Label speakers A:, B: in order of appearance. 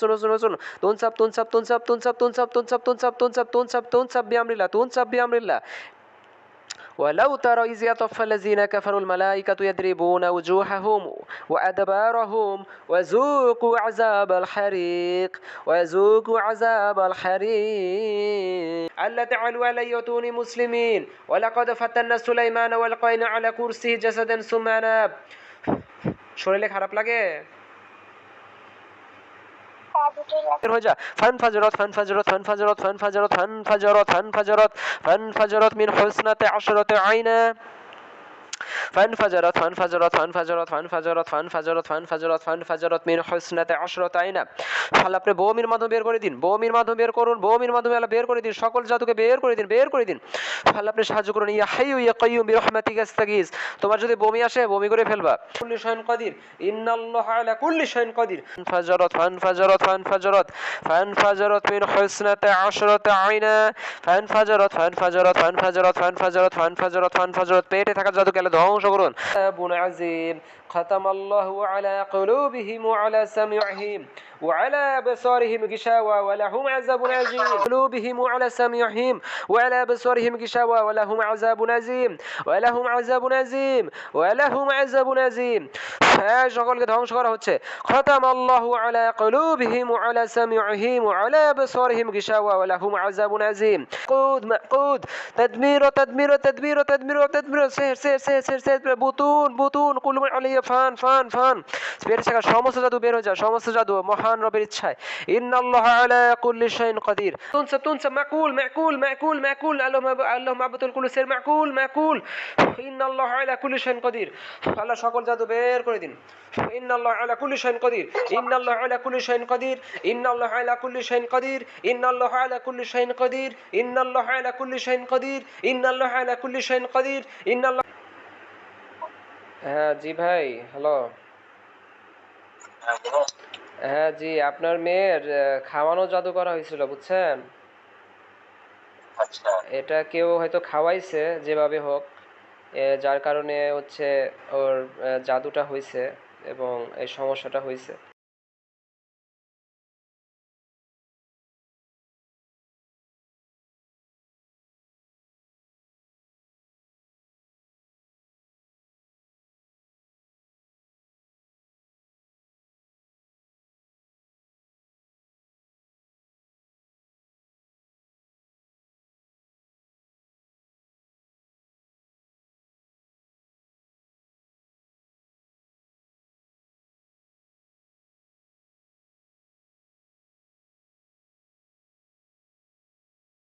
A: শোনো শোনো শোনো তুন সাপ তুন সাপ তুন সাপ তুন সাপ তুন সাপ তুন সাপ তুন সাপ তুন সাপ তুন সাপ তুন সাপ বিআমরিল্লাহ তুন সাপ বিআমরিল্লাহ ولو ترى إذ يتوفى الذين كفروا الملائكة يضربون وجوههم وأدبارهم وذوقوا عذاب الحريق وذوقوا عذاب الحريق ألا تعلوا علي أتوني مسلمين ولقد فتنا سليمان والقينا على كرسيه جسدا ثم أناب শরীরে খারাপ লাগে فانفجرت فانفجرت فانفجرت فانفجرت فانفجرت فانفجرت فانفجرت من حسنة عشرة عينا فانفجرت فانفجرت فانفجرت فانفجرت فانفجرت فانفجرت فانفجرت من حسنة عشرة عينا আল্লাহ আপনি বমির মাধ্যমে বের করে দিন বমির মাধ্যমে বের করুন বমির মাধ্যমে আল্লাহ বের করে দিন সকল জাতুকে বের করে দিন বের করে দিন আল্লাহ আপনি সাহায্য করুন ইয়া হাইয়ু ইয়া কাইয়ুম বিরহমাতিকা আস্তাগীস তোমার যদি বমি আসে বমি করে ফেলবা কুল্লি শাইন কাদির ইন্নাল্লাহা আলা কুল্লি শাইন কাদির ফানফাজারাত ফানফাজারাত ফানফাজারাত ফানফাজারাত মিন হুসনাতি আশরাতি আইনা ফানফাজারাত ফানফাজারাত ফানফাজারাত ফানফাজারাত ফানফাজারাত ফানফাজারাত পেটে থাকা জাদুকে আল্লাহ معه شكرا كتاب عظيم ختم الله على قلوبهم وعلى سمعهم وعلى أبصارهم غشاوة ولهم عذاب عظيم قلوبهم وعلى سمعهم وعلى أبصارهم غشاوة ولهم عذاب عظيم ولهم عذاب عظيم ولهم عذاب عظيم হ্যাঁ সকলকে ধ্বংস করা হচ্ছে। খতাম আল্লাহু আলা কুলুবিহিম ওয়া আলা সামিউহিম ওয়া আলা আবসারিহিম গিশাওয়া ওয়া লাহুম আযাবুন আযীম। মাকুদ মাকুদ তাদমীর ও তাদমীর ও তাদমীর ও তাদমীর ও তাদমীর সেহর সেহর সেহর সেহর সেহর বুতুন বুতুন কুলুম আলাইয়া ফান ফান ফান। বের থেকে সমস্ত জাদু বের হয়ে যায় সমস্ত জাদু, মহান রবের ইচ্ছায়। ইন্নাল্লাহু আলা কুল্লি শাইইন কাদির। তুনসা তুনসা, মাকুল মাকুল মাকুল মাকুল। আল্লাহুম আল্লাহুম আবতুল কুলু সের মাকুল মাকুল। ইন্নাল্লাহু আলা কুল্লি শাইইন কাদির। আল্লাহ সকল জাদু বের করে দিন। ইন্নাল্লাহ আলা কুল্লি শাইইন কাদির। ইন্নাল্লাহ আলা কুল্লি শাইইন কাদির। ইন্নাল্লাহ আলা কুল্লি শাইইন কাদির। ইন্নাল্লাহ আলা কুল্লি শাইইন কাদির। ইন্নাল্লাহ আলা কুল্লি শাইইন কাদির। ইন্নাল্লাহ আলা কুল্লি শাইইন কাদির। ইন্নাল্লাহ হ্যাঁ জি ভাই হ্যালো। হ্যাঁ জি আপনার মেয়ের খাওয়ানো জাদু করা হয়েছিল বুঝছেন?
B: আচ্ছা।
A: এটা কেউ হয়তো খাওয়াইছে যেভাবে হোক। যার কারণে হচ্ছে ওর জাদুটা হয়েছে এবং এই সমস্যাটা হয়েছে